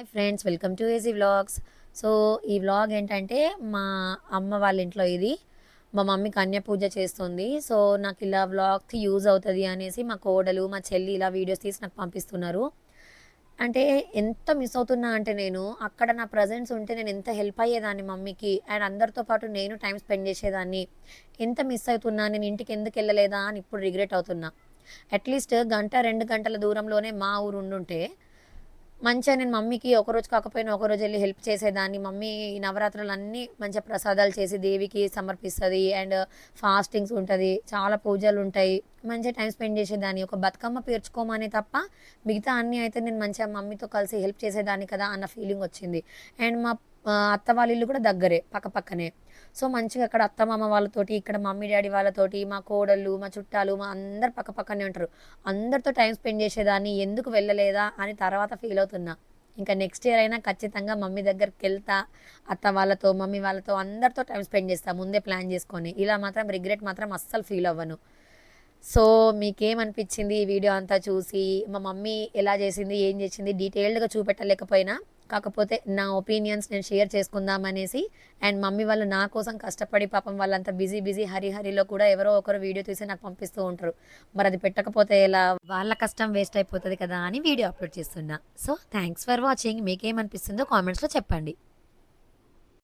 Hi friends welcome to easy vlogs so ఈ vlog ఏంటంటే మా అమ్మ వాళ్ళ ఇంట్లో ఇది. మా మమ్మీ కన్య పూజ చేస్తుంది. సో నాకు ఇలా వ్లాగ్కి యూజ్ అవుతుంది అనేసి మా కోడలు మా చెల్లి ఇలా వీడియోస్ తీసి నాకు పంపిస్తున్నారు. అంటే ఎంత మిస్ అవుతున్నా అంటే నేను అక్కడ నా ప్రజెన్స్ ఉంటే నేను ఎంత హెల్ప్ అయ్యేదాన్ని మమ్మీకి? అండ్ అందరితో పాటు నేను టైం స్పెండ్ చేసేదాన్ని. ఎంత మిస్ అవుతున్నా నేను ఇంటికి ఎందుకు వెళ్ళలేదా అని ఇప్పుడు రిగ్రెట్ అవుతున్నా. అట్లీస్ట్ గంట రెండు గంటల దూరంలోనే మా ఊరు ఉండుంటే మంచిగా నేను మమ్మీకి ఒక రోజు కాకపోయినా ఒక రోజు వెళ్ళి హెల్ప్ చేసేదాన్ని. మమ్మీ ఈ నవరాత్రులు అన్నీ మంచిగా ప్రసాదాలు చేసి దేవికి సమర్పిస్తుంది. అండ్ ఫాస్టింగ్స్ ఉంటుంది. చాలా పూజలు ఉంటాయి. మంచిగా టైం స్పెండ్ చేసేదాన్ని. ఒక బతుకమ్మ పేర్చుకోమని తప్ప మిగతా అన్నీ అయితే నేను మంచిగా మమ్మీతో కలిసి హెల్ప్ చేసేదాన్ని కదా అన్న ఫీలింగ్ వచ్చింది. అండ్ మా అత్త వాళ్ళ ఇల్లు కూడా దగ్గరే పక్క పక్కనే. సో మంచిగా అక్కడ అత్త మామ వాళ్ళతోటి ఇక్కడ మమ్మీ డాడీ వాళ్ళతోటి మా కోడళ్ళు మా చుట్టాలు మా అందరు పక్క పక్కనే ఉంటారు. అందరితో టైం స్పెండ్ చేసేదాన్ని ఎందుకు వెళ్ళలేదా అని తర్వాత ఫీల్ అవుతున్నా. ఇంకా నెక్స్ట్ ఇయర్ అయినా ఖచ్చితంగా మమ్మీ దగ్గరికి వెళ్తా అత్త వాళ్ళతో మమ్మీ వాళ్ళతో అందరితో టైం స్పెండ్ చేస్తా ముందే ప్లాన్ చేసుకొని. ఇలా మాత్రం రిగ్రెట్ మాత్రం అస్సలు ఫీల్ అవ్వను. సో మీకేమనిపించింది ఈ వీడియో అంతా చూసి? మా మమ్మీ ఎలా చేసింది ఏం చేసింది? డీటెయిల్డ్గా చూపెట్టలేకపోయినా కాకపోతే నా ఒపీనియన్స్ నేను షేర్ చేసుకుందాం అనేసి. అండ్ మమ్మీ వాళ్ళు నా కోసం కష్టపడి పాపం వాళ్ళంతా బిజీ బిజీ హరిహరిలో కూడా ఎవరో ఒకరు వీడియో తీసి నాకు పంపిస్తూ ఉంటారు. మరి అది పెట్టకపోతే ఎలా? వాళ్ళ కష్టం వేస్ట్ అయిపోతుంది కదా అని వీడియో అప్లోడ్ చేస్తున్నా. సో థ్యాంక్స్ ఫర్ వాచింగ్ మీకేమనిపిస్తుందో కామెంట్స్లో చెప్పండి.